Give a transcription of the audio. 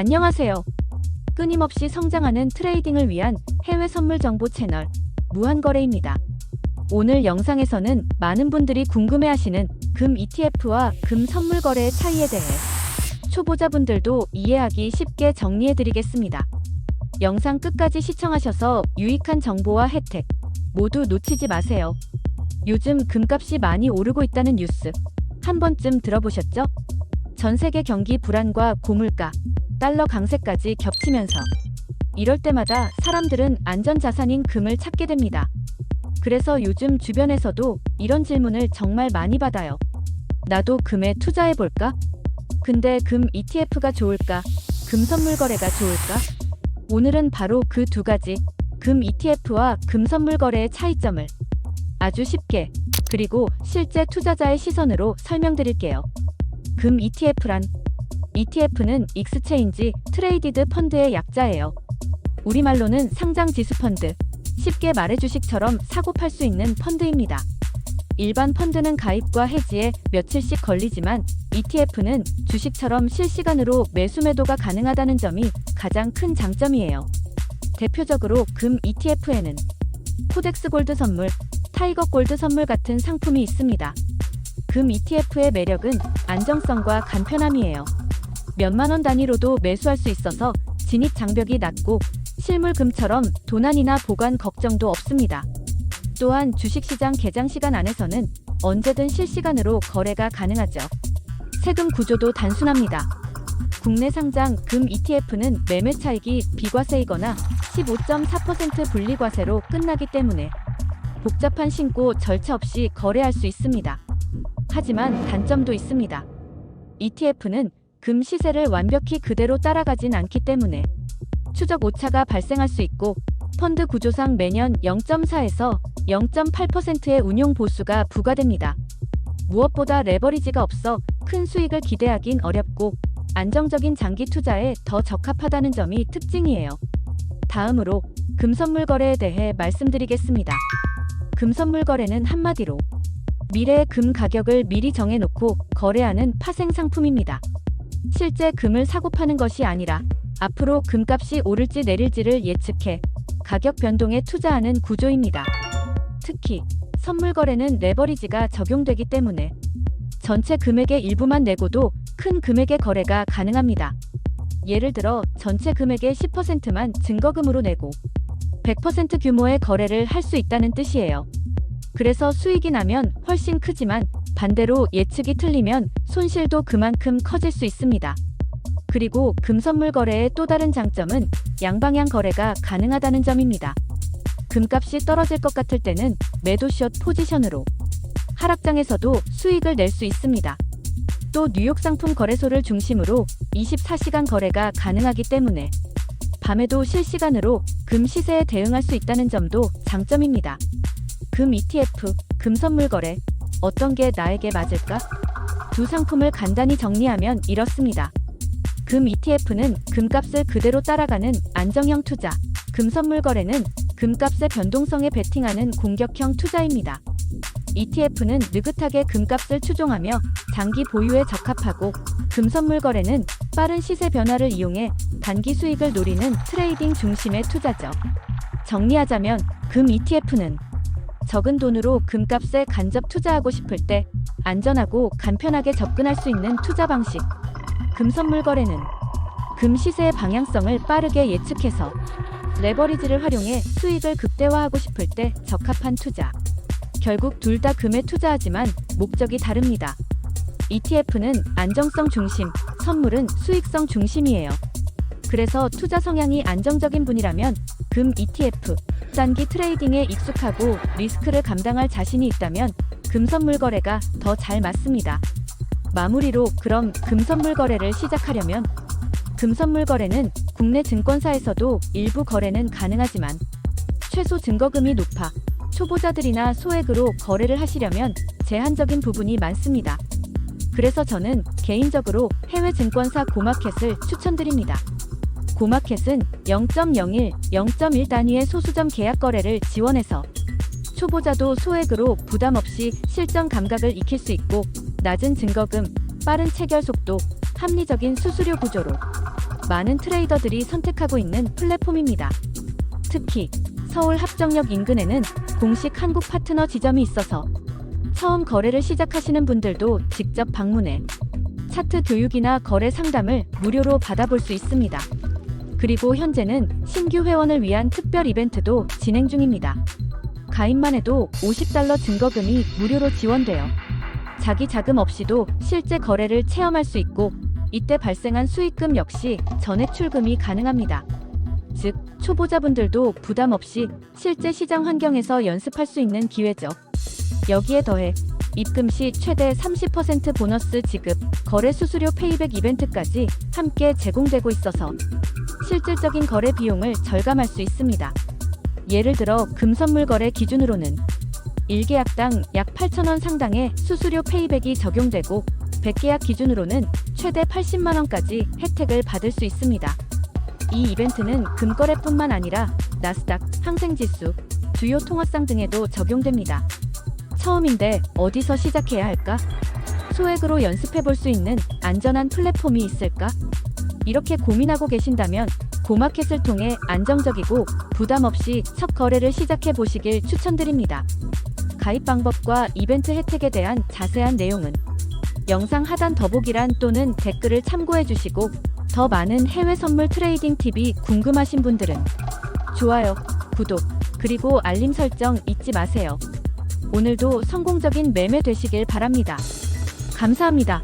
안녕하세요. 끊임없이 성장하는 트레이딩을 위한 해외 선물 정보 채널 무한거래입니다. 오늘 영상에서는 많은 분들이 궁금해하시는 금 ETF와 금 선물 거래의 차이에 대해 초보자분들도 이해하기 쉽게 정리해드리겠습니다. 영상 끝까지 시청하셔서 유익한 정보와 혜택 모두 놓치지 마세요. 요즘 금값이 많이 오르고 있다는 뉴스 한 번쯤 들어보셨죠? 전 세계 경기 불안과 고물가, 달러 강세까지 겹치면서 이럴 때마다 사람들은 안전자산인 금을 찾게 됩니다. 그래서 요즘 주변에서도 이런 질문을 정말 많이 받아요. 나도 금에 투자해볼까? 근데 금 ETF가 좋을까? 금 선물 거래가 좋을까? 오늘은 바로 그 두 가지 금 ETF와 금 선물 거래의 차이점을 아주 쉽게 그리고 실제 투자자의 시선으로 설명드릴게요. 금 ETF란 ETF는 익스체인지 트레이디드 펀드의 약자예요. 우리말로는 상장 지수 펀드, 쉽게 말해 주식처럼 사고 팔 수 있는 펀드입니다. 일반 펀드는 가입과 해지에 며칠씩 걸리지만 ETF는 주식처럼 실시간으로 매수 매도가 가능하다는 점이 가장 큰 장점이에요. 대표적으로 금 ETF에는 코덱스 골드 선물, 타이거 골드 선물 같은 상품이 있습니다. 금 ETF의 매력은 안정성과 간편함이에요. 몇만 원 단위로도 매수할 수 있어서 진입 장벽이 낮고 실물 금처럼 도난이나 보관 걱정도 없습니다. 또한 주식시장 개장 시간 안에서는 언제든 실시간으로 거래가 가능하죠. 세금 구조도 단순합니다. 국내 상장 금 ETF는 매매 차익이 비과세이거나 15.4% 분리과세로 끝나기 때문에 복잡한 신고 절차 없이 거래할 수 있습니다. 하지만 단점도 있습니다. ETF는 금 시세를 완벽히 그대로 따라가진 않기 때문에 추적 오차가 발생할 수 있고 펀드 구조상 매년 0.4에서 0.8%의 운용 보수가 부과됩니다. 무엇보다 레버리지가 없어 큰 수익을 기대하긴 어렵고 안정적인 장기 투자에 더 적합하다는 점이 특징이에요. 다음으로 금선물 거래에 대해 말씀드리겠습니다. 금선물 거래는 한마디로 미래의 금 가격을 미리 정해놓고 거래하는 파생 상품입니다. 실제 금을 사고 파는 것이 아니라 앞으로 금값이 오를지 내릴지를 예측해 가격 변동에 투자하는 구조입니다. 특히 선물 거래는 레버리지가 적용되기 때문에 전체 금액의 일부만 내고도 큰 금액의 거래가 가능합니다. 예를 들어 전체 금액의 10%만 증거금으로 내고 100% 규모의 거래를 할 수 있다는 뜻이에요. 그래서 수익이 나면 훨씬 크지만 반대로 예측이 틀리면 손실도 그만큼 커질 수 있습니다. 그리고 금선물 거래의 또 다른 장점은 양방향 거래가 가능하다는 점입니다. 금값이 떨어질 것 같을 때는 매도숏 포지션으로 하락장에서도 수익을 낼 수 있습니다. 또 뉴욕 상품 거래소를 중심으로 24시간 거래가 가능하기 때문에 밤에도 실시간으로 금 시세에 대응할 수 있다는 점도 장점입니다. 금 ETF, 금 선물 거래, 어떤 게 나에게 맞을까? 두 상품을 간단히 정리하면 이렇습니다. 금 ETF는 금값을 그대로 따라가는 안정형 투자, 금 선물 거래는 금값의 변동성에 베팅하는 공격형 투자입니다. ETF는 느긋하게 금값을 추종하며 장기 보유에 적합하고 금 선물 거래는 빠른 시세 변화를 이용해 단기 수익을 노리는 트레이딩 중심의 투자죠. 정리하자면 금 ETF는 적은 돈으로 금값에 간접 투자하고 싶을 때 안전하고 간편하게 접근할 수 있는 투자 방식. 금 선물 거래는 금 시세의 방향성을 빠르게 예측해서 레버리지를 활용해 수익을 극대화하고 싶을 때 적합한 투자. 결국 둘 다 금에 투자하지만 목적이 다릅니다. ETF는 안정성 중심, 선물은 수익성 중심이에요. 그래서 투자 성향이 안정적인 분이라면 금 ETF, 단기 트레이딩에 익숙하고 리스크를 감당할 자신이 있다면 금 선물 거래가 더 잘 맞습니다. 마무리로 그럼 금 선물 거래를 시작하려면 금 선물 거래는 국내 증권사에서도 일부 거래는 가능하지만 최소 증거금이 높아 초보자들이나 소액으로 거래를 하시려면 제한적인 부분이 많습니다. 그래서 저는 개인적으로 해외 증권사 고마켓을 추천드립니다. 고마켓은 0.01, 0.1 단위의 소수점 계약 거래를 지원해서 초보자도 소액으로 부담 없이 실전 감각을 익힐 수 있고 낮은 증거금, 빠른 체결 속도, 합리적인 수수료 구조로 많은 트레이더들이 선택하고 있는 플랫폼입니다. 특히 서울 합정역 인근에는 공식 한국 파트너 지점이 있어서 처음 거래를 시작하시는 분들도 직접 방문해 차트 교육이나 거래 상담을 무료로 받아볼 수 있습니다. 그리고 현재는 신규 회원을 위한 특별 이벤트도 진행 중입니다. 가입만 해도 50달러 증거금이 무료로 지원되어 자기 자금 없이도 실제 거래를 체험할 수 있고 이때 발생한 수익금 역시 전액 출금이 가능합니다. 즉, 초보자분들도 부담 없이 실제 시장 환경에서 연습할 수 있는 기회죠. 여기에 더해 입금 시 최대 30% 보너스 지급, 거래 수수료 페이백 이벤트까지 함께 제공되고 있어서 실질적인 거래 비용을 절감할 수 있습니다. 예를 들어 금선물 거래 기준으로는 1계약당 약 8,000원 상당의 수수료 페이백이 적용되고 100계약 기준으로는 최대 80만 원까지 혜택을 받을 수 있습니다. 이 이벤트는 금거래뿐만 아니라 나스닥, 항생지수, 주요 통화상 등에도 적용됩니다. 처음인데 어디서 시작해야 할까? 소액으로 연습해 볼 수 있는 안전한 플랫폼이 있을까? 이렇게 고민하고 계신다면 고마켓을 통해 안정적이고 부담 없이 첫 거래를 시작해 보시길 추천드립니다. 가입 방법과 이벤트 혜택에 대한 자세한 내용은 영상 하단 더보기란 또는 댓글을 참고해 주시고 더 많은 해외 선물 트레이딩 팁이 궁금하신 분들은 좋아요, 구독, 그리고 알림 설정 잊지 마세요. 오늘도 성공적인 매매 되시길 바랍니다. 감사합니다.